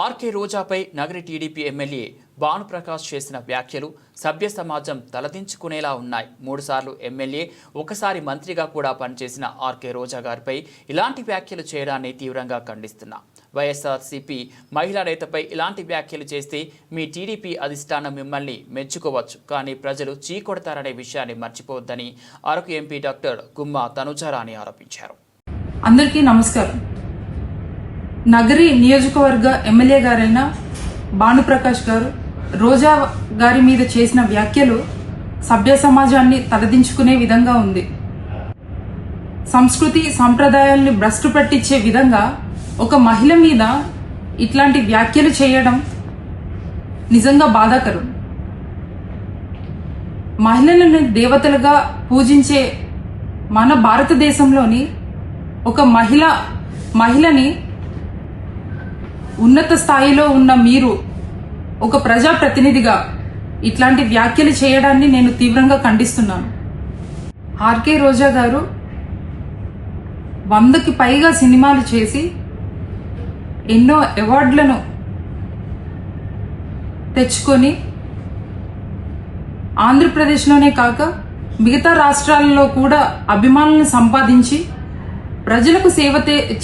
RK రోజాపై Nagari TDP MLA Bhanuprakash చేసిన వ్యాఖ్యలు సభ్య సమాజం తలదించుకునేలా ఉన్నాయి. మూడుసార్లు ఎమ్మెల్యే ఒకసారి మంత్రిగా కూడా పనిచేసిన ఆర్కే రోజా గారిపై ఇలాంటి వ్యాఖ్యలు చేయడాన్ని తీవ్రంగా ఖండిస్తున్నా. వైఎస్ఆర్సీపీ మహిళా నేతపై ఇలాంటి వ్యాఖ్యలు చేస్తే మీ టీడీపీ అధిష్టానం మిమ్మల్ని మెచ్చుకోవచ్చు. కానీ ప్రజలు చీకొడతారనే విషయాన్ని మర్చిపోవద్దని అరకు ఎంపీ డాక్టర్ గుమ్మా తనుజారాని ఆరోపించారు. అందరికీ నమస్కారం. నగరి నియోజకవర్గ ఎమ్మెల్యే గారైన భానుప్రకాష్ గారు రోజా గారి మీద చేసిన వ్యాఖ్యలు సభ్య సమాజాన్ని తలదించుకునే విధంగా ఉంది. సంస్కృతి సంప్రదాయాల్ని భ్రష్టు పట్టించే విధంగా ఒక మహిళ మీద ఇట్లాంటి వ్యాఖ్యలు చేయడం నిజంగా బాధాకరం. మహిళలను దేవతలుగా పూజించే మన భారతదేశంలోని ఒక మహిళ మహిళని ఉన్నత స్థాయిలో ఉన్న మీరు ఒక ప్రజాప్రతినిధిగా ఇట్లాంటి వ్యాఖ్యలు చేయడాన్ని నేను తీవ్రంగా ఖండిస్తున్నాను. ఆర్కే రోజా గారు వందకి పైగా సినిమాలు చేసి ఎన్నో అవార్డులను తెచ్చుకొని ఆంధ్రప్రదేశ్లోనే కాక మిగతా రాష్ట్రాలలో కూడా అభిమానులను సంపాదించి ప్రజలకు సేవ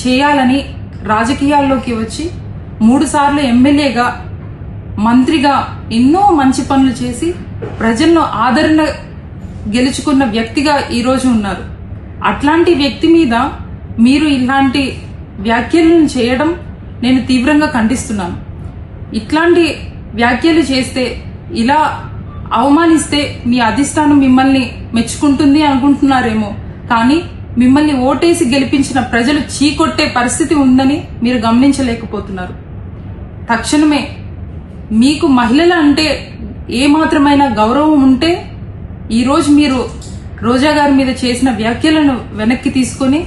చేయాలని రాజకీయాల్లోకి వచ్చి మూడుసార్లు ఎమ్మెల్యేగా మంత్రిగా ఎన్నో మంచి పనులు చేసి ప్రజలను ఆదరణ గెలుచుకున్న వ్యక్తిగా ఈరోజు ఉన్నారు. అట్లాంటి వ్యక్తి మీద మీరు ఇలాంటి వ్యాఖ్యలను చేయడం నేను తీవ్రంగా ఖండిస్తున్నాను. ఇట్లాంటి వ్యాఖ్యలు చేస్తే ఇలా అవమానిస్తే మీ అధిష్టానం మిమ్మల్ని మెచ్చుకుంటుంది అనుకుంటున్నారేమో. కానీ మిమ్మల్ని ఓటేసి గెలిపించిన ప్రజలు చీకొట్టే పరిస్థితి ఉందని మీరు గమనించలేకపోతున్నారు. తక్షణమే మీకు మహిళల అంటే ఏ మాత్రమైన గౌరవం ఉంటే ఈరోజు మీరు రోజా గారి మీద చేసిన వ్యాఖ్యలను వెనక్కి తీసుకొని